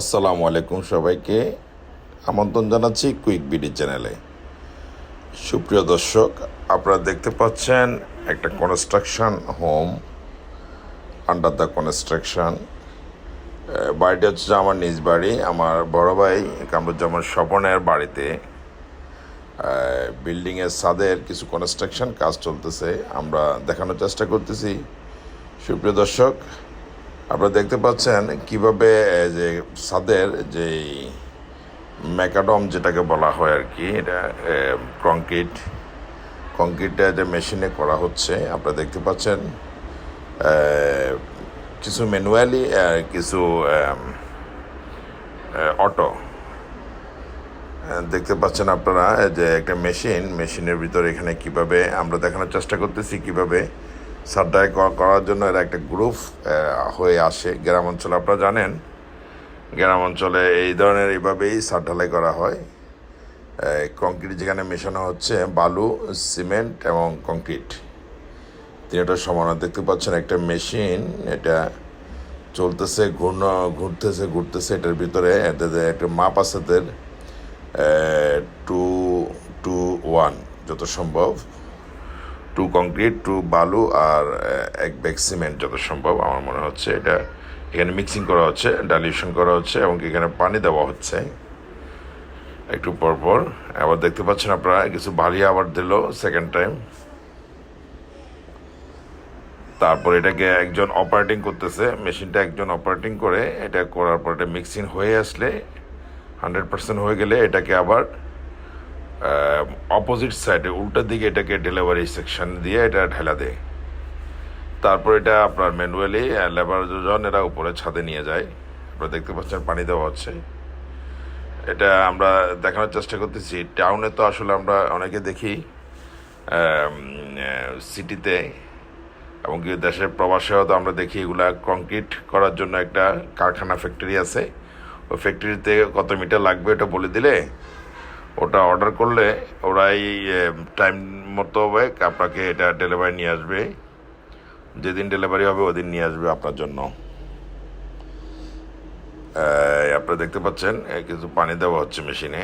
আসসালামু আলাইকুম সবাইকে আমন্ত্রণ জানাচ্ছি কুইক বিডি চ্যানেলে সুপ্রিয় দর্শক, আপনারা দেখতে পাচ্ছেন একটা construction home under the construction বাড়িটা হচ্ছে আমার নিজ বাড়ি, আমার বড় ভাই কামরুজ্জামান স্বপনের বাড়িতে। বিল্ডিংয়ের ছাদের কিছু কনস্ট্রাকশন কাজ চলতেছে, আমরা দেখানোর চেষ্টা করতেছি। সুপ্রিয় দর্শক আপনারা দেখতে পাচ্ছেন কীভাবে যে ছাদের যে ম্যাকাডম যেটাকে বলা হয় আর কি, এটা কংক্রিট কংক্রিটটা যে মেশিনে করা হচ্ছে, আপনারা দেখতে পাচ্ছেন কিছু ম্যানুয়ালি কিছু অটো দেখতে পাচ্ছেন আপনারা যে একটা মেশিন মেশিনের ভিতরে এখানে কীভাবে আমরা দেখানোর চেষ্টা করতেছি কীভাবে সার্ডাই করার জন্য এরা একটা গ্রুপ হয়ে আসে গ্রাম অঞ্চলে। আপনারা জানেন, গ্রাম অঞ্চলে এই ধরনের এইভাবেই সার ঢালাই করা হয়। কংক্রিট যেখানে মেশানো হচ্ছে, বালু, সিমেন্ট এবং কংক্রিট। তিনি তিনটা সমানে দেখতে পাচ্ছেন, একটা মেশিন, এটা চলতেছে, ঘূর্ণ, ঘুরতেছে ঘুরতেছে, এটার ভিতরে এদের একটা মাপ আছে এদের টু টু ওয়ান যত সম্ভব। টু কংক্রিট, টু বালু আর এক ব্যাগ সিমেন্ট যত সম্ভব আমার মনে হচ্ছে। এটা এখানে মিক্সিং করা হচ্ছে ডালিউশন করা হচ্ছে এবং এখানে পানি দেওয়া হচ্ছে। একটু পর পর। আবার দেখতে পাচ্ছেন আপনারা, কিছু বালি আবার দিল সেকেন্ড টাইম তারপর এটাকে একজন অপারেটিং করতেছে, মেশিনটা একজন অপারেটিং করে। এটা করার পর এটা মিক্সিং হয়ে আসলে হান্ড্রেড পার্সেন্ট হয়ে গেলে এটাকে আবার অপোজিট সাইডে উল্টার দিকে এটাকে ডেলিভারি সেকশন দিয়ে এটা ঢেলা দেয়। তারপর এটা আপনার ম্যানুয়ালি লেবার জন এরা উপরে ছাদে নিয়ে যায়। আপনারা দেখতে পাচ্ছেন পানি দেওয়া হচ্ছে। এটা আমরা দেখানোর চেষ্টা করতেছি। টাউনে তো আসলে আমরা অনেকে দেখি সিটিতে এবং দেশের প্রবাসেও তো আমরা দেখি এগুলা কংক্রিট করার জন্য একটা কারখানা ফ্যাক্টরি আছে। ওই ফ্যাক্টরিতে কত মিটার লাগবে এটা বলে দিলে ওটা অর্ডার করলে ওরাই টাইম মতো হবে, আপনাকে এটা ডেলিভারি নিয়ে আসবে। যেদিন ডেলিভারি হবে ওদিন নিয়ে আসবে আপনার জন্য। এই আপনারা দেখতে পাচ্ছেন কিছু পানি দেওয়া হচ্ছে মেশিনে।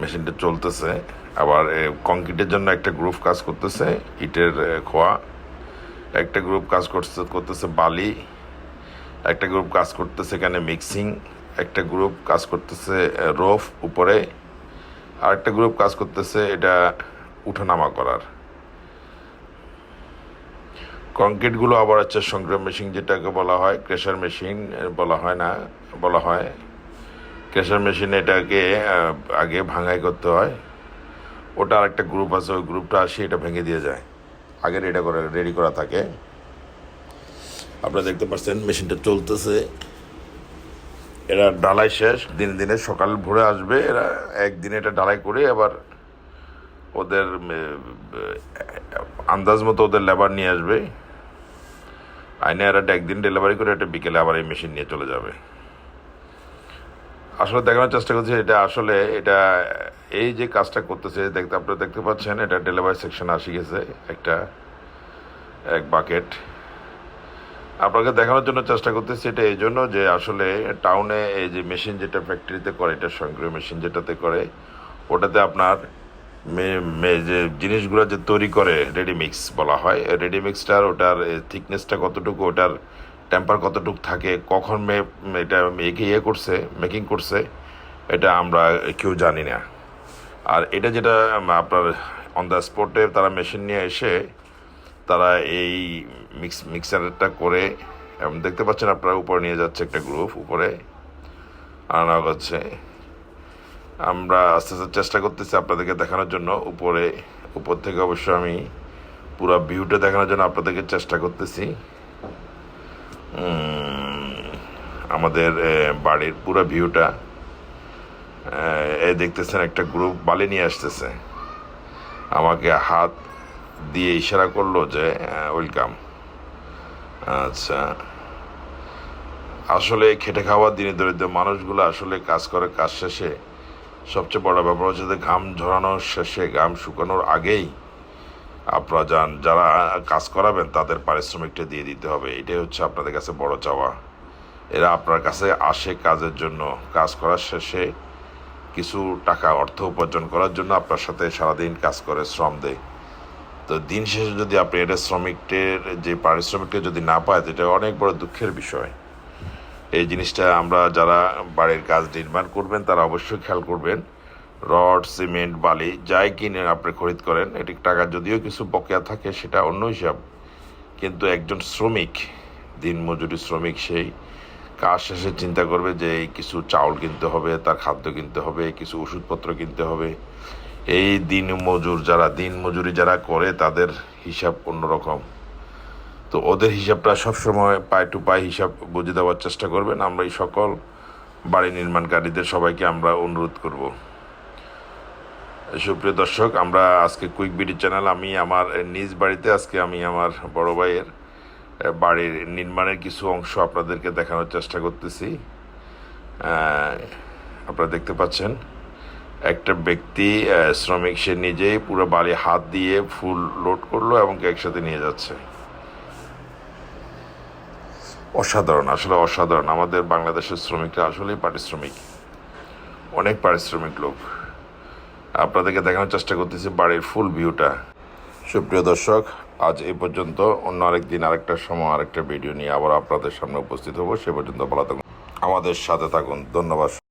মেশিনটা চলতেছে, আবার কংক্রিটের জন্য একটা গ্রুপ কাজ করতেছে ইটের খোয়া। একটা গ্রুপ কাজ করতে করতেছে বালি। একটা গ্রুপ কাজ করতেছে এখানে মিক্সিং একটা গ্রুপ কাজ করতেছে রোফ উপরে, আর একটা গ্রুপ কাজ করতেছে, এটা উঠানামা করার। কংক্রিটগুলো আবার হচ্ছে সংগ্রাম মেশিন যেটাকে বলা হয় ক্রেশার মেশিন বলা হয় না, বলা হয়। ক্রেশার মেশিন এটাকে আগে ভাঙাই করতে হয়। ওটা আরেকটা গ্রুপ আছে, ওই গ্রুপটা আসে, এটা ভেঙে দিয়ে যায়। আগে রেডি করে রেডি করা থাকে। আপনারা দেখতে পাচ্ছেন মেশিনটা চলতেছে। এরা ডালাই শেষ, দিন দিনে সকাল ভোরে আসবে, এরা একদিনে এটা ডালাই করে আবার ওদের আন্দাজ মতো ওদের লেবার নিয়ে আসবে। আইনে এরা একদিন ডেলিভারি করে এটা বিকেলে আবার এই মেশিন নিয়ে চলে যাবে। আসলে দেখানোর চেষ্টা করছি, এটা আসলে এটা, এই যে কাজটা করতেছে, দেখতে, আপনারা দেখতে পাচ্ছেন, এটা ডেলিভারি সেকশন আসি গেছে, একটা, এক বাকেট আপনাকে দেখানোর জন্য চেষ্টা করতেছি এটা এই জন্য যে আসলে টাউনে এই যে মেশিন যেটা ফ্যাক্টরিতে করে, এটা স্বয়ংক্রিয় মেশিন যেটাতে করে, ওটাতে আপনার যে জিনিসগুলো যে তৈরি করে রেডিমিক্স বলা হয় রেডিমিক্সটার ওটার থিকনেসটা কতটুকু, ওটার টেম্পার কতটুকু থাকে, কখন মে, এটা মেয়েকে ইয়ে করছে মেকিং করছে, এটা আমরা কেউ জানি না। আর এটা যেটা আপনার অন দ্য স্পটে তারা মেশিন নিয়ে এসে তারা এই মিক্স মিক্সারটা করে এবং দেখতে পাচ্ছেন আপনারা উপরে নিয়ে যাচ্ছে একটা গ্রুপ উপরে। আনা হচ্ছে, আমরা আস্তে আস্তে চেষ্টা করতেছি আপনাদেরকে দেখানোর জন্য। উপরে, উপর থেকে অবশ্য আমি পুরো ভিউটা দেখানোর জন্য আপনাদেরকে চেষ্টা করতেছি। আমাদের বাড়ির পুরো ভিউটা এই দেখতেছেন একটা গ্রুপ বালি নিয়ে আসতেছে। আমাকে হাত দিয়ে ইশারা করল যে ওয়েলকাম আচ্ছা। আসলে খেটে খাওয়ার দিনে দরিদ্র মানুষগুলো আসলে কাজ করে কাজ শেষে। সবচেয়ে বড় ব্যাপার হচ্ছে যে, ঘাম ঝরানোর শেষে, ঘাম শুকানোর আগেই আপনারা যান, যারা কাজ করাবেন তাদের পারিশ্রমিকটা দিয়ে দিতে হবে। এটাই হচ্ছে আপনাদের কাছে বড় চাওয়া। এরা আপনার কাছে আসে কাজের জন্য, কাজ করার শেষে কিছু টাকা অর্থ উপার্জন করার জন্য আপনার সাথে সারাদিন কাজ করে, শ্রম দেয়। তো দিন শেষে যদি আপনি এটা শ্রমিকদের, যে পারিশ্রমিকটা যদি না পায় এটা অনেক বড় দুঃখের বিষয়। এই জিনিসটা আমরা যারা বাড়ির কাজ নির্মাণ করবেন, তারা অবশ্যই খেয়াল করবেন। রড, সিমেন্ট, বালি, যাই কিনে আপনি খরিদ করেন, এটি টাকা যদিও কিছু বকেয়া থাকে, সেটা অন্য হিসাব। কিন্তু একজন শ্রমিক, দিন মজুরি শ্রমিক, সেই কাজ শেষে চিন্তা করবে যে কিছু চাউল কিনতে হবে, তার খাদ্য কিনতে হবে, কিছু ওষুধপত্র কিনতে হবে। এই দিন মজুর যারা, দিন মজুরি যারা করে, তাদের হিসাব অন্যরকম তো ওদের হিসাবটা সবসময় পাই টু পাই হিসাব বুঝে দেওয়ার চেষ্টা করবেন। আমরা এই সকল বাড়ি নির্মাণকারীদের সবাইকে আমরা অনুরোধ করব। সুপ্রিয় দর্শক, আমরা আজকে কুইক বিডি চ্যানেল, আমি আমার নিজ বাড়িতে আজকে আমি আমার বড় ভাইয়ের বাড়ির নির্মাণের কিছু অংশ আপনাদেরকে দেখানোর চেষ্টা করতেছি। আপনারা দেখতে পাচ্ছেন। একটা ব্যক্তি শ্রমিক, সে নিজেই পুরো বাড়ি হাত দিয়ে ফুল লোড করল এবং একসাথে নিয়ে যাচ্ছে। অসাধারণ, আসলে অসাধারণ। আমাদের বাংলাদেশের শ্রমিকরা আসলেই পারিশ্রমিক। অনেক পারিশ্রমিক লোক। আপনাদেরকে দেখানোর চেষ্টা করতেছি বাড়ির ফুল ভিউটা। সুপ্রিয় দর্শক, আজ এই পর্যন্ত। অন্য আরেক দিন আরেকটা সময়, আরেকটা ভিডিও নিয়ে আবার আপনাদের সামনে উপস্থিত হব। সে পর্যন্ত ভালো থাকুন। আমাদের সাথে থাকুন। ধন্যবাদ।